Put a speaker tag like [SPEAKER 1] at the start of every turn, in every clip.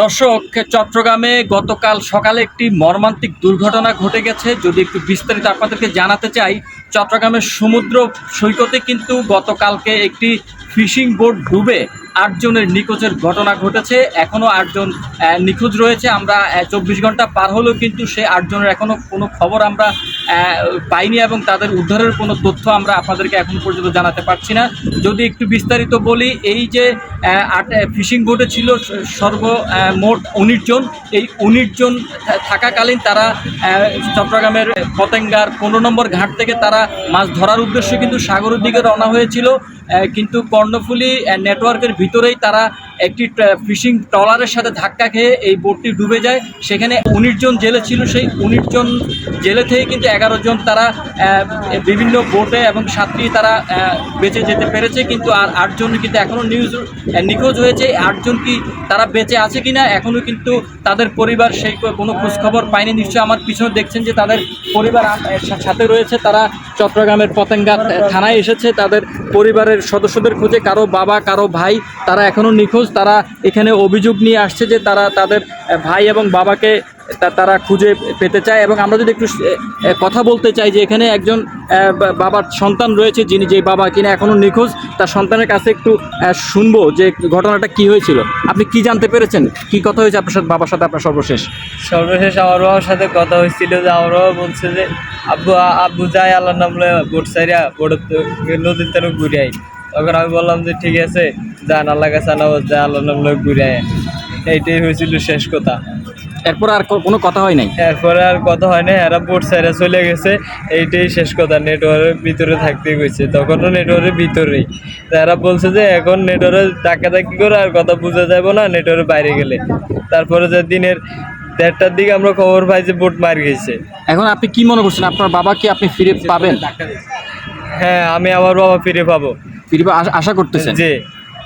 [SPEAKER 1] দর্শক, চট্টগ্রামে গতকাল সকালে একটি মর্মান্তিক দুর্ঘটনা ঘটে গেছে। যদি একটু বিস্তারিত আপনাদেরকে জানাতে চাই, চট্টগ্রামের সমুদ্র সৈকতে কিন্তু গতকালকে একটি ফিশিং বোট ডুবে আটজনের নিখোঁজের ঘটনা ঘটেছে। এখনও আটজন নিখোঁজ রয়েছে। আমরা চব্বিশ ঘণ্টা পার হলেও কিন্তু সে আটজনের এখনও কোনো খবর আমরা পাইনি এবং তাদের উদ্ধারের কোনো তথ্য আমরা আপনাদেরকে এখন পর্যন্ত জানাতে পারছি না। যদি একটু বিস্তারিত বলি, এই যে ফিশিং বোটে ছিল স- সর্ব মোট উনিশ জন। এই উনিশ জন থাকাকালীন তারা চট্টগ্রামের পতেঙ্গার পনেরো নম্বর ঘাট থেকে তারা মাছ ধরার উদ্দেশ্যে কিন্তু সাগরের দিকে রওনা হয়েছিল। কিন্তু কর্ণফুলী নেটওয়ার্কের ভিতরেই তারা একটি ফিশিং ট্রলারের সাথে ধাক্কা খেয়ে এই বোটটি ডুবে যায়। সেখানে উনিশ জন জেলে ছিল, সেই উনিশ জন জেলে থেকে কিন্তু এগারো জন তারা বিভিন্ন বোটে এবং সাতটি তারা বেঁচে যেতে পেরেছে। কিন্তু আর আটজন কিন্তু এখনও নিউজ নিখোঁজ হয়েছে। আটজন কি তারা বেঁচে আছে কিনা এখনও কিন্তু তাদের পরিবার সেই কোনো খোঁজখবর পায়নি। নিশ্চয়ই আমার পিছনে দেখছেন যে তাদের পরিবার সাথে রয়েছে। তারা চট্টগ্রামের পতেঙ্গা থানায় এসেছে। তাদের পরিবারের সদস্যদের খোঁজে কারও বাবা, কারও ভাই, তারা এখনও নিখোঁজ। তারা এখানে অভিযোগ নিয়ে আসছে যে তারা তাদের ভাই এবং বাবাকে তারা খুঁজে পেতে চায় এবং আমরা যদি একটু কথা বলতে চাই যে এখানে একজন বাবার সন্তান রয়েছে যিনি যে বাবা কিনা এখনও নিখোঁজ, তার সন্তানের কাছে একটু শুনব যে ঘটনাটা কি হয়েছিল। আপনি কি জানতে পেরেছেন? কি কথা হয়েছে আপনার সাথে, বাবার সাথে আপনার সর্বশেষ?
[SPEAKER 2] সর্বশেষ আমার বাবার সাথে কথা হয়েছিল যে আমার বাবা বলছে যে, আব্বু আব্বু যাই আল্লাহ নামলে বোট সাইরা বোটের নদীর তেন ঘুরে আই তখন আমি বললাম যে, ঠিক আছে, যান আল্লাহ কাছে না যা আল্লাহ নামলে ঘুরে আয়। এইটাই হয়েছিল শেষ কথা।
[SPEAKER 1] এরপর আর কোনো কথা হয় নাই?
[SPEAKER 2] এরপরে আর কথা হয় না এরা বোর্ড সাইরা চলে গেছে এইটাই শেষ কথা নেটওয়ার্কের ভিতরে থাকতে গেছে তখনও নেটওয়ার্কের ভিতরেই। তারা বলছে যে এখন নেটওয়ার্কে ধাক্কা ধাক্কি করে আর কথা বোঝা যাবে না নেটওয়ার্কের বাইরে গেলে। তারপরে যে দিনের দেড়টার দিকে আমরা খবর পাই যে বোট মার গেছে।
[SPEAKER 1] এখন আপনি কি মনে করছেন? আপনার বাবা কি আপনি ফিরে পাবেন?
[SPEAKER 2] হ্যাঁ আমি আমার বাবা ফিরে পাবো।
[SPEAKER 1] ফিরে আশা করতেছেন?
[SPEAKER 2] যে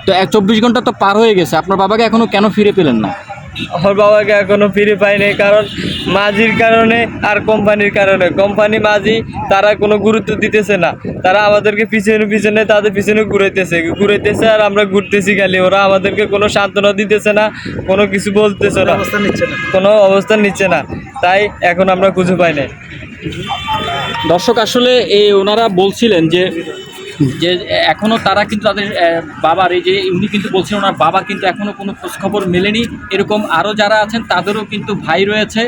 [SPEAKER 1] তো এক চব্বিশ ঘণ্টা তো পার হয়ে গেছে আপনার বাবাকে এখনও কেন ফিরে পেলেন না?
[SPEAKER 2] আমার বাবাকে এখনও ফিরে পাইনি কারণ মাঝির কারণে আর কোম্পানির কারণে। কোম্পানি মাঝি তারা কোনো গুরুত্ব দিতেছে না। তারা আমাদেরকে পিছনে পিছনে তাদের পিছনে ঘুরাইতেছে। ঘুরাইতেছে আর আমরা ঘুরতেছি খালি। ওরা আমাদেরকে কোনো সান্ত্বনা দিতেছে না কোনো কিছু বলতেছে না। কোনো অবস্থান নিচ্ছে না। তাই এখন আমরা খুঁজে পাই না
[SPEAKER 1] দর্শক আসলে এই ওনারা বলছিলেন যে যে এখনও তারা কিন্তু তাদের বাবার, এই যে উনি কিন্তু বলছেন ওনার বাবা কিন্তু এখনও কোনো খোঁজখবর মেলেনি। এরকম আরও যারা আছেন, তাদেরও কিন্তু ভাই রয়েছে।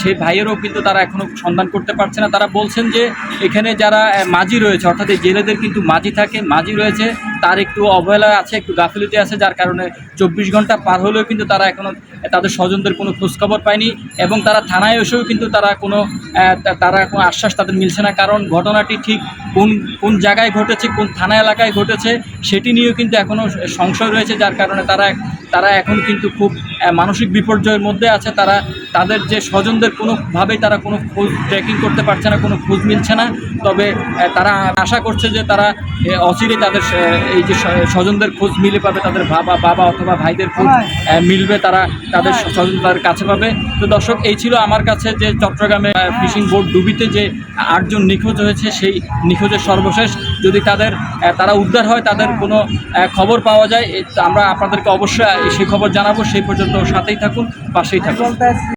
[SPEAKER 1] সেই ভাইয়েরও কিন্তু তারা এখনও সন্ধান করতে পারছে না। তারা বলছেন যে এখানে যারা মাঝি রয়েছে, অর্থাৎ জেলেদের কিন্তু মাঝি থাকে, মাঝি রয়েছে। তার একটু অবহেলা আছে, একটু গাফিলতি আছে, যার কারণে চব্বিশ ঘণ্টা পার হলেও কিন্তু তারা এখনও তাদের স্বজনদের কোনো খোঁজখবর পায়নি এবং তারা থানায় এসেও কিন্তু তারা কোনো তারা কোনো আশ্বাস তাদের মিলছে না। কারণ ঘটনাটি ঠিক কোন কোন জায়গায় ঘটেছে, কোন থানা এলাকায় ঘটেছে, সেটি নিয়েও কিন্তু এখনও সংশয় রয়েছে, যার কারণে তারা তারা এখন কিন্তু খুব মানসিক বিপর্যয়ের মধ্যে আছে তারা তাদের যে স্বজনদের কোনোভাবেই তারা কোনো খোঁজ ট্র্যাকিং করতে পারছে না কোনো খোঁজ মিলছে না। তবে তারা আশা করছে যে তারা অচিরে তাদের এই যে স্বজনদের খোঁজ মিলে পাবে তাদের বাবা বাবা অথবা ভাইদের খোঁজ মিলবে তারা তাদের স্বজন তাদের কাছে পাবে। তো দর্শক এই ছিল আমার কাছে যে চট্টগ্রামে ফিশিং বোট ডুবিতে যে আটজন নিখোঁজ হয়েছে সেই নিখোঁজের সর্বশেষ যদি তাদের তারা উদ্ধার হয়, তাদের কোনো খবর পাওয়া যায় আমরা আপনাদেরকে অবশ্যই সেই খবর জানাব, সেই পর্যন্ত সাথেই থাকুন, পাশেই থাকুন।